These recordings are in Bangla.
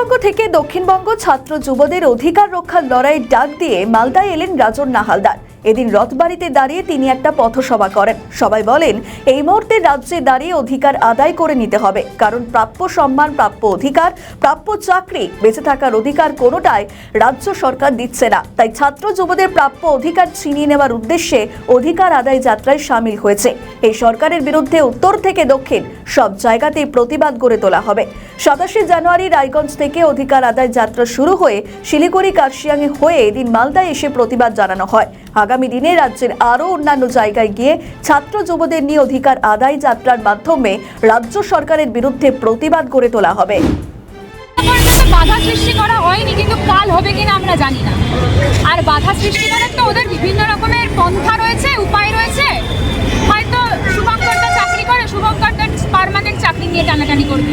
উত্তরবঙ্গ থেকে দক্ষিণবঙ্গ ছাত্র যুবদের অধিকার রক্ষার লড়াইয়ের ডাক দিয়ে মালদায় এলেন রাজন নাহালদার। এদিন রথবাড়িতে দাঁড়িয়ে তিনি একটা পথসভা করেন। সবাই বলেন, এই মুহূর্তে রাজ্যে দাঁড়িয়ে অধিকার আদায় করে নিতে হবে, কারণ প্রাপ্য সম্মান, প্রাপ্য অধিকার, প্রাপ্য চাকরি, বেঁচে থাকার অধিকার কোনোটাই রাজ্য সরকার দিচ্ছে না। তাই ছাত্র যুবদের প্রাপ্য অধিকার ছিনিয়ে নেওয়ার উদ্দেশ্যে অধিকার আদায় যাত্রায় সামিল হয়েছে। এই সরকারের বিরুদ্ধে উত্তর থেকে দক্ষিণ সব জায়গাতেই প্রতিবাদ গড়ে তোলা হবে। সাতাশে জানুয়ারি রায়গঞ্জ থেকে অধিকার আদায় যাত্রা শুরু হয়ে শিলিগুড়ি কার্শিয়াঙে হয়ে এদিন মালদায় এসে প্রতিবাদ জানানো হয়। আগামী দিনে রাজ্যের আরও অন্যান্য জায়গায় গিয়ে ছাত্র যুবদের নিয়ে অধিকার আদায় যাত্রার মাধ্যমে রাজ্য সরকারের বিরুদ্ধে প্রতিবাদ গড়ে তোলা হবে। বাধা সৃষ্টি করা হয়নি, কিন্তু কাল হবে কিনা আমরা জানি না। আর বাধা সৃষ্টি করার তো ওদের বিভিন্ন রকমের পন্থা রয়েছে, উপায় রয়েছে। হয়তো শুভঙ্করটা চাকরি করে, শুভঙ্করটা পার্মানেন্ট চাকরি নিয়ে টানাটানি করবে।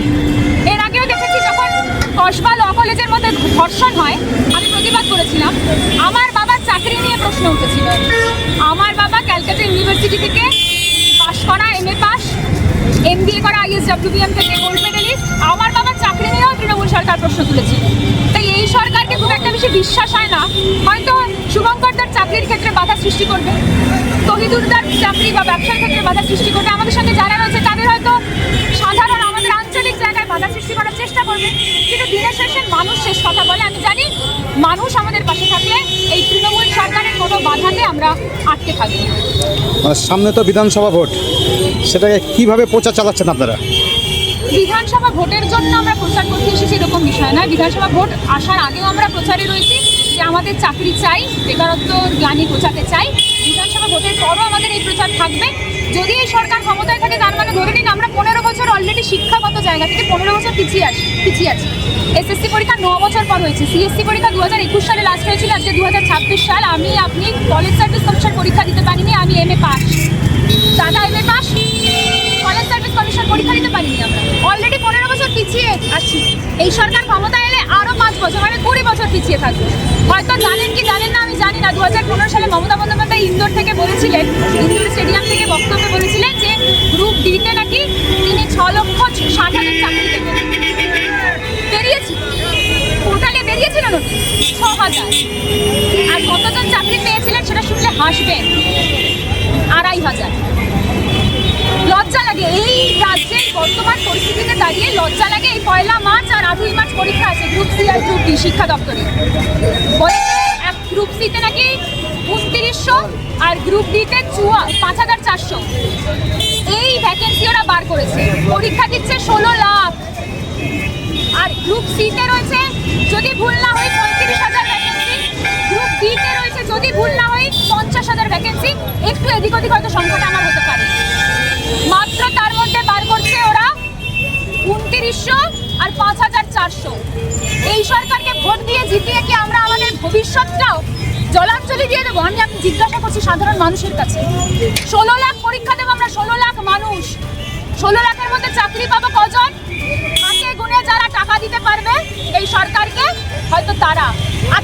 ধর্ষণ হয় আমি প্রতিবাদ করেছিলাম। আমার বাবার চাকরি নিয়ে প্রশ্ন উঠেছিল। আমার বাবা ক্যালকাটা ইউনিভার্সিটি থেকে পাশ করা M A pass M B A করা আইএসডব্লিউবিএম থেকে গোল্ড মেডেলিস্ট আমার বাবা চাকরি নিয়েও তৃণমূল সরকার প্রশ্ন তুলেছিল। তাই এই সরকারকে খুব একটা বেশি বিশ্বাস হয় না। হয়তো শুভঙ্করদার চাকরির ক্ষেত্রে বাধা সৃষ্টি করবে। তহিদুরদার চাকরি বা ব্যবসার ক্ষেত্রে বাধা সৃষ্টি করবে। আমাদের সঙ্গে যারা রয়েছে, তাদের হয়তো সাধারণ আমাদের আঞ্চলিক জায়গায় বাধা সৃষ্টি করার চেষ্টা করবে কিন্তু দিনের শেষে মানুষ শেষ কথা বলে আমি জানি মানুষ আমাদের পাশে থাকলে এই তৃণমূল সরকারের কোনো বাধাতে আমরা আটকে থাকি মানে সামনে তো বিধানসভা ভোট সেটাকে কীভাবে প্রচার চালাচ্ছেন আপনারা? বিধানসভা ভোটের জন্য আমরা প্রচার করতে এসেছি এরকম বিষয় নয়। বিধানসভা ভোট আসার আগেও আমরা প্রচারে রয়েছি যে আমাদের চাকরি চাই বেকারত্ব গ্লানি প্রচারতে চাই ভোটের পরও আমাদের এই প্রচার থাকবে। যদি এই সরকার ক্ষমতায় থাকে, তার মানে ধরে নিন আমরা পনেরো বছর অলরেডি শিক্ষাগত জায়গা থেকে পনেরো বছর পিছিয়ে আসি, পিছিয়ে আছি। এসএসসি পরীক্ষা ন বছর পর হয়েছে। সিএসসি পরীক্ষা দু হাজার একুশ সালে লাস্ট হয়েছিল, আজকে দু হাজার ছাব্বিশ সাল। আমি, আপনি কলেজ সার্ভিস কমিশন পরীক্ষা দিতে পারিনি, আমি এম এ পাস দাদা M A pass college service commission পরীক্ষা দিতে পারিনি আমরা। অলরেডি পনেরো বছর পিছিয়ে আসছি এই সরকার ক্ষমতায় এলে আরও পাঁচ বছর মানে কুড়ি বছর পিছিয়ে থাকবে। হয়তো জানেন কি জানেন না, আমি জানি বলেছিলেন ইন্দোর স্টেডিয়াম থেকে বক্তব্যে বলেছিলেন যে গ্রুপ ডিতে নাকি তিনি ছ লক্ষ ষাট হাজার চাকরি দেবেন বেরিয়েছি। পোর্টালে বেরিয়েছিল ছ হাজার। আর কতজন চাকরি পেয়েছিলেন সেটা শুনলে হাসবেন আড়াই হাজার। লজ্জা লাগে। এই রাজ্যের বর্তমান পরিস্থিতিতে দাঁড়িয়ে লজ্জা লাগে। এই পয়লা মার্চ আর আটই মার্চ পরীক্ষা আছে গ্রুপ সি আর গ্রুপ ডি শিক্ষা দপ্তরে। বলেছে এক গ্রুপ সিতে নাকি উনত্রিশশো আর গ্রুপ ডিতে চুয়া পাঁচ হাজার চারশো। এই ভ্যাকেন্সি ওরা বার করেছে। পরীক্ষা দিচ্ছে ষোলো লাখ। আর গ্রুপ সিতে রয়েছে, যদি ভুল না হয় পঁয়ত্রিশ হাজার ভ্যাকেন্সি গ্রুপ বিতে রয়েছে, যদি ভুল না হয় পঞ্চাশ হাজার ভ্যাকেন্সি একটু এদিক ওদিক হয়তো সংখ্যাটা আমার হতে পারে। মাত্র তার মধ্যে বার করছে ওরা উনত্রিশশো আর পাঁচ হাজার চারশো। এই সরকারকে ভোট দিয়ে জিতিয়ে কি আমরা আমাদের ভবিষ্যৎটাও জলাঞ্জলি দিয়ে দেবো। আমি আমি জিজ্ঞাসা করছি সাধারণ মানুষের কাছে। ষোলো লাখ পরীক্ষা দেবো আমরা, ষোলো লাখ মানুষ। ষোলো লাখের মধ্যে চাকরি পাবো কজন? হাতে গুনে যারা টাকা দিতে পারবে এই সরকারকে, হয়তো তারা। আর